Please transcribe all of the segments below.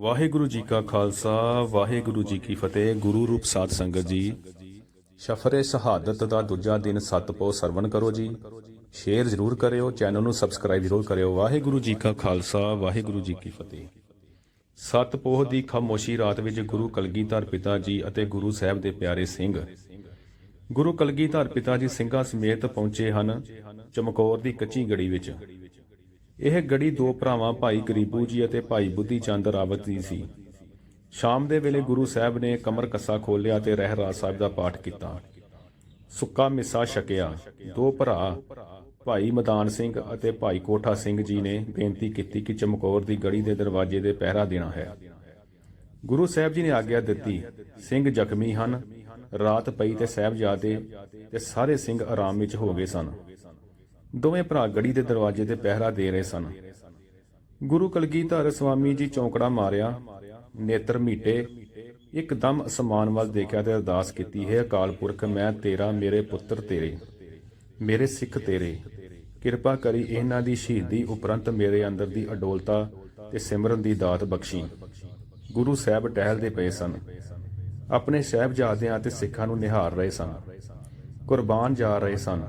ਵਾਹਿਗੁਰੂ ਜੀ ਕਾ ਖਾਲਸਾ, ਵਾਹਿਗੁਰੂ ਜੀ ਕੀ ਫਤਿਹ, ਗੁਰੂ ਰੂਪ ਸਾਧ ਸੰਗਤ ਜੀ। ਸ਼ਫਰੇ ਸ਼ਹਾਦਤ ਦਾ ਦੂਜਾ ਦਿਨ ਸਤਪੋ ਸਰਵਣ ਕਰੋ ਜੀ। ਸ਼ੇਅਰ ਜ਼ਰੂਰ ਕਰਿਓ, ਚੈਨਲ ਨੂੰ ਸਬਸਕ੍ਰਾਈਬ ਜ਼ਰੂਰ ਕਰਿਓ। ਵਾਹਿਗੁਰੂ ਜੀ ਕਾ ਖਾਲਸਾ, ਵਾਹਿਗੁਰੂ ਜੀ ਕੀ ਫਤਿਹ। ਸਤਪੋਹ ਦੀ ਖਾਮੋਸ਼ੀ ਰਾਤ ਵਿੱਚ ਗੁਰੂ ਕਲਗੀਧਰ ਪਿਤਾ ਜੀ ਅਤੇ ਗੁਰੂ ਸਾਹਿਬ ਦੇ ਪਿਆਰੇ ਸਿੰਘ। ਗੁਰੂ ਕਲਗੀਧਰ ਪਿਤਾ ਜੀ ਸਿੰਘਾਂ ਸਮੇਤ ਪਹੁੰਚੇ ਹਨ ਚਮਕੌਰ ਦੀ ਕੱਚੀ ਗੜੀ ਵਿੱਚ। ਇਹ ਗੜੀ ਦੋ ਭਰਾਵਾਂ, ਭਾਈ ਗਰੀਬੂ ਜੀ ਅਤੇ ਭਾਈ ਬੁੱਧੀ ਚੰਦ ਰਾਵਤ ਦੀ ਸੀ। ਸ਼ਾਮ ਦੇ ਵੇਲੇ ਗੁਰੂ ਸਾਹਿਬ ਨੇ ਕਮਰ ਕੱਸਾ ਖੋਲ੍ਹਿਆ ਤੇ ਰਹਿਰਾਸ ਸਾਹਿਬ ਦਾ ਪਾਠ ਕੀਤਾ। ਸੁੱਕਾ ਮਿੱਸਾ ਛਕਿਆ। ਦੋ ਭਰਾ, ਭਾਈ ਮਦਾਨ ਸਿੰਘ ਅਤੇ ਭਾਈ ਕੋਠਾ ਸਿੰਘ ਜੀ ਨੇ ਬੇਨਤੀ ਕੀਤੀ ਕਿ ਚਮਕੌਰ ਦੀ ਗੜੀ ਦੇ ਦਰਵਾਜ਼ੇ ਦੇ ਪਹਿਰਾ ਦੇਣਾ ਹੈ। ਗੁਰੂ ਸਾਹਿਬ ਜੀ ਨੇ ਆਗਿਆ ਦਿੱਤੀ, ਸਿੰਘ ਜ਼ਖਮੀ ਹਨ, ਰਾਤ ਪਈ ਤੇ ਸਾਹਿਬਜ਼ਾਦੇ ਤੇ ਸਾਰੇ ਸਿੰਘ ਆਰਾਮ ਵਿੱਚ ਹੋ ਗਏ ਸਨ। ਦੋਵੇਂ ਭਰਾ ਗੜੀ ਦੇ ਦਰਵਾਜ਼ੇ ਤੇ ਪਹਿਰਾ ਦੇ ਰਹੇ ਸਨ। ਗੁਰੂ ਕਲਗੀਧਰ ਸਵਾਮੀ ਜੀ ਚੌਂਕੜਾ ਮਾਰਿਆ, ਨੇਤਰ ਮੀਟੇ, ਇੱਕਦਮ ਅਸਮਾਨ ਵੱਲ ਦੇਖਿਆ ਤੇ ਅਰਦਾਸ ਕੀਤੀ, ਹੈ ਅਕਾਲ ਪੁਰਖ, ਮੈਂ ਤੇਰਾ, ਮੇਰੇ ਪੁੱਤਰ ਤੇਰੇ, ਮੇਰੇ ਸਿੱਖ ਤੇਰੇ। ਕਿਰਪਾ ਕਰੀ ਇਹਨਾਂ ਦੀ ਸ਼ਹੀਦੀ ਉਪਰੰਤ ਮੇਰੇ ਅੰਦਰ ਦੀ ਅਡੋਲਤਾ ਤੇ ਸਿਮਰਨ ਦੀ ਦਾਤ ਬਖਸ਼ੀ। ਗੁਰੂ ਸਾਹਿਬ ਟਹਿਲਦੇ ਪਏ ਸਨ। ਆਪਣੇ ਸਾਹਿਬਜ਼ਾਦਿਆਂ ਤੇ ਸਿੱਖਾਂ ਨੂੰ ਨਿਹਾਰ ਰਹੇ ਸਨ। ਕੁਰਬਾਨ ਜਾ ਰਹੇ ਸਨ।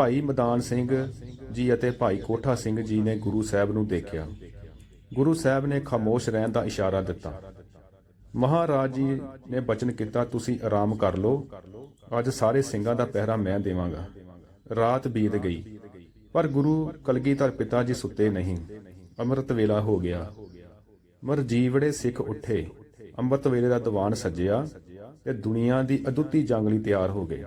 ਭਾਈ ਮਦਾਨ ਸਿੰਘ ਜੀ ਅਤੇ ਭਾਈ ਕੋਠਾ ਸਿੰਘ ਜੀ ਨੇ ਗੁਰੂ ਸਾਹਿਬ ਨੂੰ ਦੇਖਿਆ। ਗੁਰੂ ਸਾਹਿਬ ਨੇ ਖਾਮੋਸ਼ ਰਹਿਣ ਦਾ ਇਸ਼ਾਰਾ ਦਿੱਤਾ। ਮਹਾਰਾਜ ਜੀ ਨੇ ਬਚਨ ਕੀਤਾ, ਤੁਸੀਂ ਆਰਾਮ ਕਰ ਲਓ। ਅੱਜ ਸਾਰੇ ਸਿੰਘਾਂ ਦਾ ਪਹਿਰਾ ਮੈਂ ਦੇਵਾਂਗਾ। ਰਾਤ ਬੀਤ ਗਈ। ਪਰ ਗੁਰੂ ਕਲਗੀਧਰ ਪਿਤਾ ਜੀ ਸੁੱਤੇ ਨਹੀਂ। ਅੰਮ੍ਰਿਤ ਵੇਲਾ ਹੋ ਗਿਆ। ਮਰਜੀਵੜੇ ਸਿੱਖ ਉੱਠੇ। ਅੰਮ੍ਰਿਤ ਵੇਲੇ ਦਾ ਦੀਵਾਨ ਸੱਜਿਆ ਤੇ ਦੁਨੀਆ ਦੀ ਅਦੁੱਤੀ ਜੰਗਲੀ ਤਿਆਰ ਹੋ ਗਏ।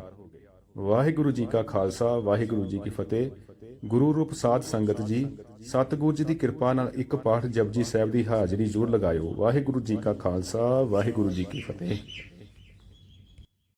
ਵਾਹਿਗੁਰੂ ਜੀ ਕਾ ਖਾਲਸਾ, ਵਾਹਿਗੁਰੂ ਜੀ ਕੀ ਫਤਿਹ। ਗੁਰੂ ਰੂਪ ਸਾਧ ਸੰਗਤ ਜੀ, ਸਤਿਗੁਰੂ ਜੀ ਦੀ ਕਿਰਪਾ ਨਾਲ ਇੱਕ ਪਾਠ ਜਪਜੀ ਸਾਹਿਬ ਦੀ ਹਾਜ਼ਰੀ ਜ਼ਰੂਰ ਲਗਾਇਓ। ਵਾਹਿਗੁਰੂ ਜੀ ਕਾ ਖਾਲਸਾ, ਵਾਹਿਗੁਰੂ ਜੀ ਕੀ ਫਤਿਹ।